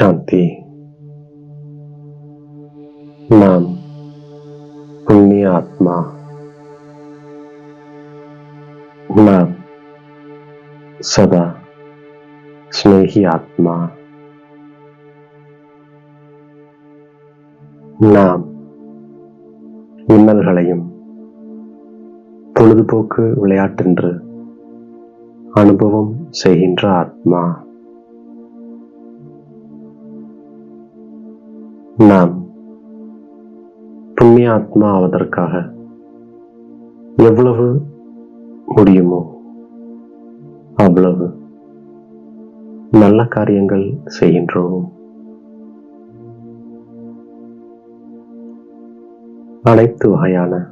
சாந்தி நாம் புண்ணிய ஆத்மா நாம் சதா ஸ்னேகி ஆத்மா நாம் மின்னல்களையும் பொழுதுபோக்கு விளையாட்டென்று அனுபவம் செய்கின்ற ஆத்மா. நாம் புண்ணியாத்மா ஆவதற்காக எவ்வளவு முடியுமோ அவ்வளவு நல்ல காரியங்கள் செய்கின்றோம். அனைத்து வகையான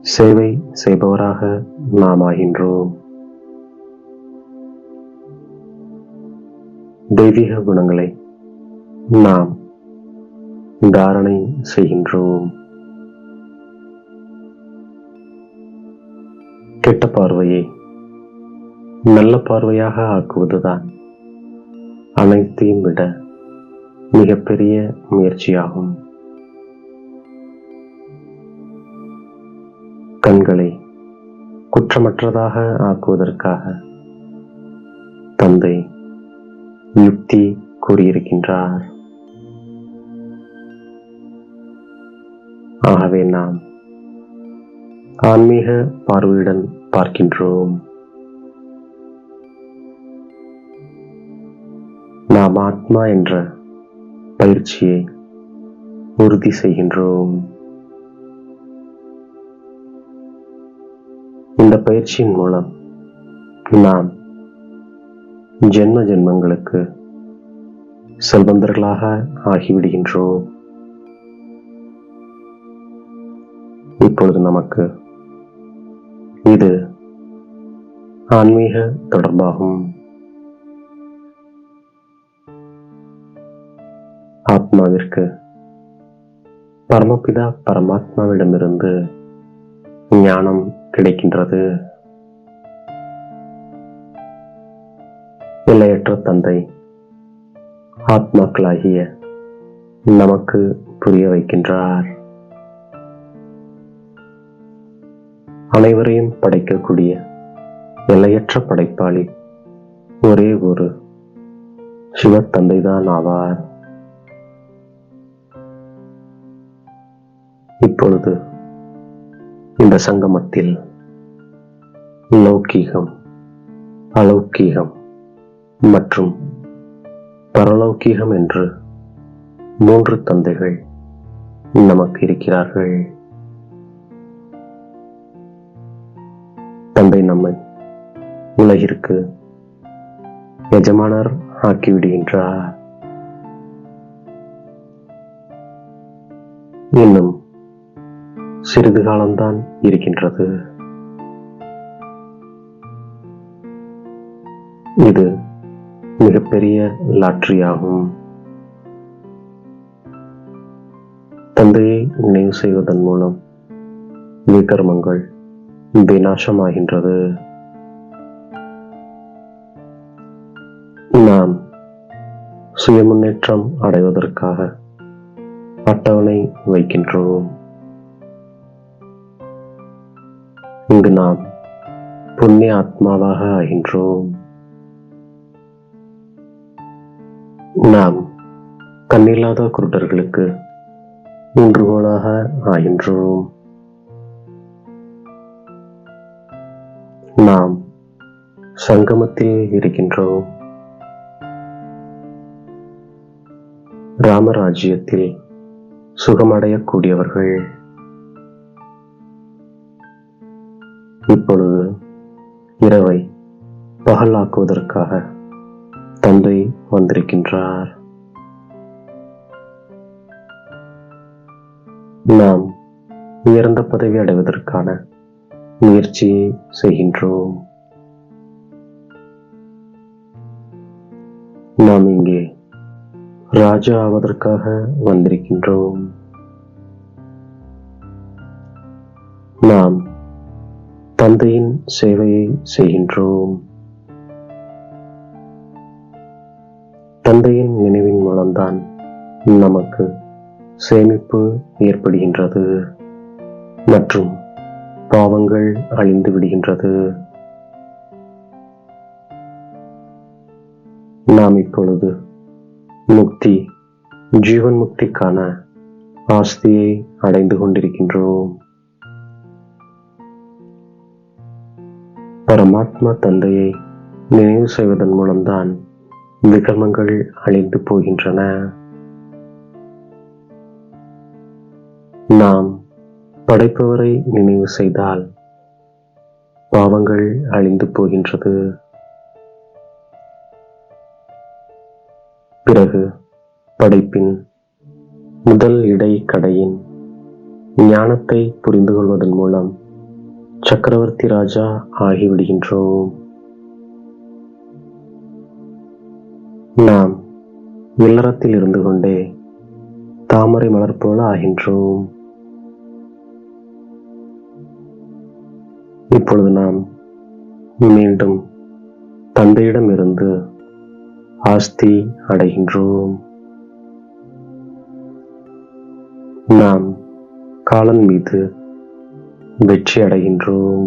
சேவை செய்பவராக நாம் ஆகின்றோம். தெய்வீக குணங்களை நாம் தாரணை செய்கின்றோம். கெட்ட பார்வையை நல்ல பார்வையாக ஆக்குவதுதான் அனைத்தையும் விட மிகப்பெரிய முயற்சியாகும். கண்களை குற்றமற்றதாக ஆக்குவதற்காக தந்தை யுக்தி கூறியிருக்கின்றார். ஆகவே நாம் ஆன்மீக பார்வையுடன் பார்க்கின்றோம். நாம் ஆத்மா என்ற பயிற்சியை உறுதி செய்கின்றோம். இந்த பயிற்சியின் மூலம் நாம் ஜென்ம ஜென்மங்களுக்கு செல்வந்தர்களாக ஆகிவிடுகின்றோம். இப்பொழுது நமக்கு இது ஆன்மீக தொடர்பாகும். ஆத்மாவிற்கு பரமபிதா பரமாத்மாவிடமிருந்து ஞானம் கிடைக்கின்றது. எல்லையற்ற தந்தை ஆத்மாக்களாகிய நமக்கு புரிய வைக்கின்றார். அனைவரையும் படைக்கக்கூடிய எல்லையற்ற படைப்பாளி ஒரே ஒரு சிவத்தந்தைதான் ஆவார். இப்பொழுது இந்த சங்கமத்தில் லௌகீகம் அலௌகீகம் மற்றும் பரலௌகீகம் என்று மூன்று தந்தைகள் நமக்கு இருக்கிறார்கள். அன்பை நம்மை உலகிற்கு எஜமானர் ஆக்கிவிடுகின்றார். இன்னும் சிறிது காலம்தான் இருக்கின்றது. இது மிகப்பெரிய லாட்ரி ஆகும் தந்தையை நினைவு செய்வதன் மூலம் விகர்மங்கள் விநாசமாகின்றது. நாம் சுய முன்னேற்றம் அடைவதற்காக அட்டவணை வைக்கின்றோம். இங்கு நாம் புண்ணிய ஆத்மாவாக ஆகின்றோம். நாம் கண்ணில்லாத குருடர்களுக்கு ஊன்றுகோலாக ஆகின்றோம். நாம் சங்கமத்தில் இருக்கின்றோம். ராமராஜ்யத்தில் சுகமடையக்கூடியவர்கள். இப்பொழுது இரவை பகலாக்குவதற்காக தந்தை வந்திருக்கின்றார். நாம் உயர்ந்த பதவி அடைவதற்கான முயற்சியை செய்கின்றோம். நாம் இங்கே ராஜா ஆவதற்காக வந்திருக்கின்றோம். நாம் தந்தையின் சேவையை செய்கின்றோம். தந்தையின் நினைவின் மூலம்தான் நமக்கு சேமிப்பு ஏற்படுகின்றது. மற்றும் பாவங்கள் அழிந்து விடுகின்றது. நாம் இப்பொழுது முக்தி ஜீவன் முக்திக்கான ஆஸ்தியை அடைந்து கொண்டிருக்கின்றோம். பரமாத்மா தந்தையை நினைவு செய்வதன் மூலம்தான் விகர்மங்கள் அழிந்து போகின்றன. நாம் படைப்பவரை நினைவு செய்தால் பாவங்கள் அழிந்து போகின்றது. பிறகு படைப்பின் முதல் இடை கடையின் ஞானத்தை புரிந்து கொள்வதன் மூலம் சக்கரவர்த்தி ராஜா ஆகிவிடுகின்றோம். நாம் இல்லறத்தில் இருந்து கொண்டே தாமரை மலர் போல ஆகின்றோம். இப்பொழுது நாம் மீண்டும் தந்தையிடமிருந்து ஆஸ்தி அடைகின்றோம். நாம் காலன் மீது வெற்றி அடைகின்றோம்.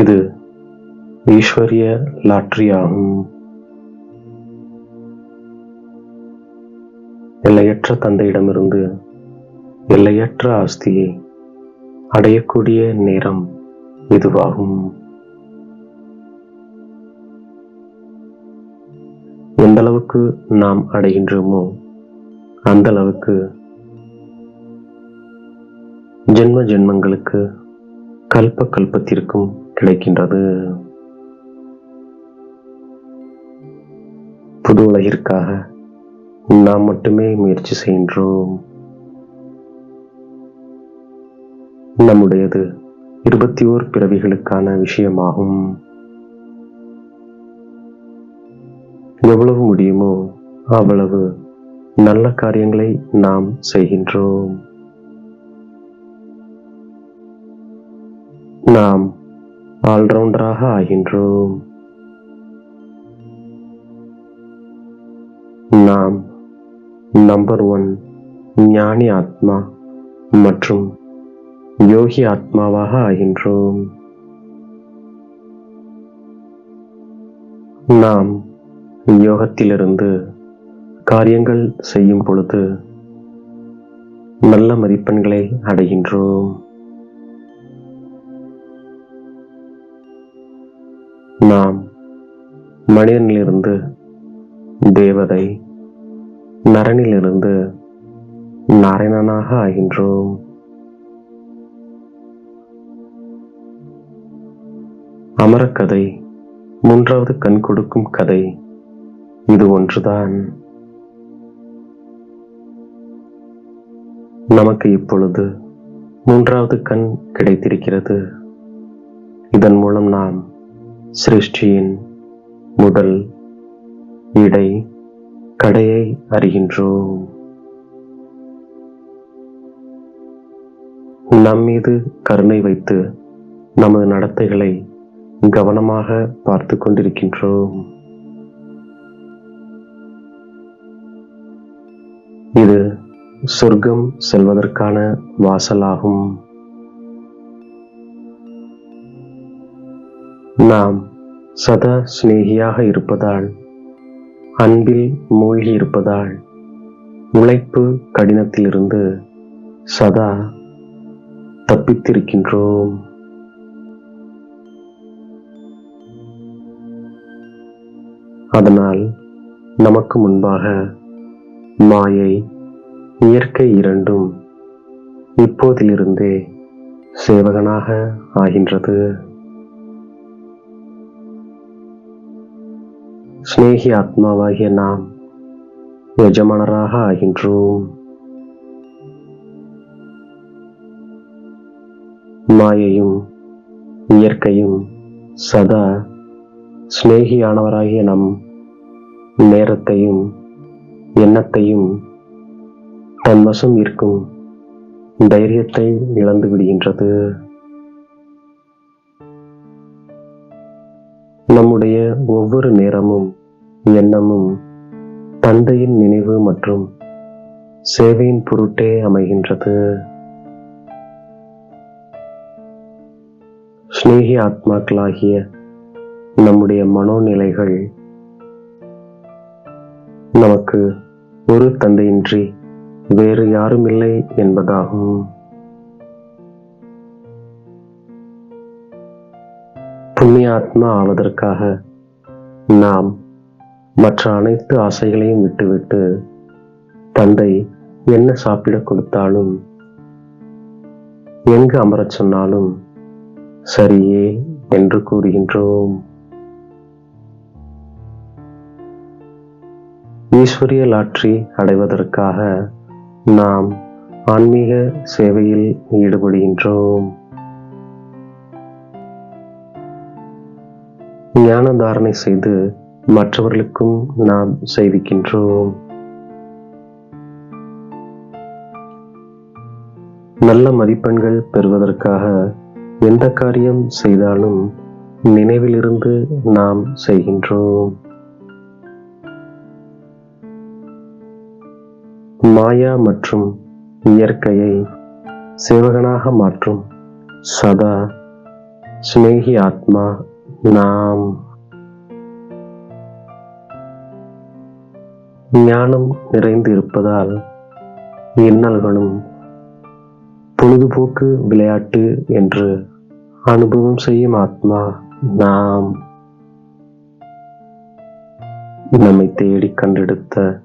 இது ஈஸ்வரிய லாட்ரி ஆகும் எல்லையற்ற தந்தையிடமிருந்து எல்லையற்ற ஆஸ்தியை அடையக்கூடிய நேரம் இதுவாகும். எந்த அளவுக்கு நாம் அடைகின்றோமோ அந்த அளவுக்கு ஜென்ம ஜென்மங்களுக்கு கல்ப கல்பத்திற்கும் கிடைக்கின்றது. புது உலகிற்காக நாம் மட்டுமே முயற்சி செய்கின்றோம். நம்முடையது. இருபத்தி ஓர் பிறவிகளுக்கான விஷயமாகும். எவ்வளவு முடியுமோ அவ்வளவு நல்ல காரியங்களை நாம் செய்கின்றோம். நாம் ஆல்ரவுண்டராக ஆகின்றோம். நாம் நம்பர் ஒன் ஞானி ஆத்மா மற்றும் யோகி ஆத்மாவாக ஆகின்றோம் நாம் யோகத்திலிருந்து காரியங்கள் செய்யும் பொழுது நல்ல மதிப்பெண்களை அடைகின்றோம் நாம் மனிதனிலிருந்து தேவதை நரனிலிருந்து நாராயணனாக ஆகின்றோம் அமரக்கதை மூன்றாவது கண் கொடுக்கும் கதை இது ஒன்றுதான். நமக்கு இப்பொழுது மூன்றாவது கண் கிடைத்திருக்கிறது. இதன் மூலம் நாம் சிருஷ்டியின் முதல் இடை கடையை அறிகின்றோம். நம்மீது கருணை வைத்து நமது நடத்தைகளை கவனமாக பார்த்து கொண்டிருக்கின்றோம். இது சொர்க்கம் செல்வதற்கான வாசலாகும். நாம் சதா சிநேகியாக இருப்பதால் அன்பில் மூழ்கி இருப்பதால் உழைப்பு கடினத்திலிருந்து சதா தப்பித்திருக்கின்றோம். அதனால் நமக்கு முன்பாக மாயை இயற்கை இரண்டும் இப்போதிலிருந்தே சேவகனாக ஆகின்றது. சிநேகி ஆத்மாவாகிய நாம் எஜமானராக ஆகின்றோம். மாயையும் இயற்கையும் சதா சிநேகியானவராகிய நம் நேரத்தையும் எண்ணத்தையும் தன் வசம் இருக்கும் தைரியத்தை இழந்து விடுகின்றது. நம்முடைய ஒவ்வொரு நேரமும் எண்ணமும் தந்தையின் நினைவு மற்றும் சேவையின் பொருட்டே அமைகின்றது. ஸ்நேகி ஆத்மாக்களாகிய நம்முடைய மனோநிலைகள் நமக்கு ஒரு தந்தையின்றி வேறு யாருமில்லை என்பதாகும். புண்ணிய ஆத்மா ஆவதற்காக நாம் மற்ற அனைத்து ஆசைகளையும் விட்டுவிட்டு தந்தை என்ன சாப்பிட கொடுத்தாலும் எங்கு அமரச் சொன்னாலும் சரியே என்று கூறுகின்றோம். ஈஸ்வரிய லாற்றி அடைவதற்காக நாம் ஆன்மீக சேவையில் ஈடுபடுகின்றோம். ஞான தாரணை செய்து மற்றவர்களுக்கும் நாம் செய்விக்கின்றோம். நல்ல மதிப்பெண்கள் பெறுவதற்காக எந்த காரியம் செய்தாலும் நினைவிலிருந்து நாம் செய்கின்றோம். மாயா மற்றும் இயற்கையை சேவகனாக மாற்றும் சதா சிநேகி ஆத்மா நாம். ஞானம் நிறைந்து இருப்பதால் இன்னல்களும் பொழுதுபோக்கு விளையாட்டு என்று அனுபவம் செய்யும் ஆத்மா நாம். நம்மை தேடி கண்டெடுத்த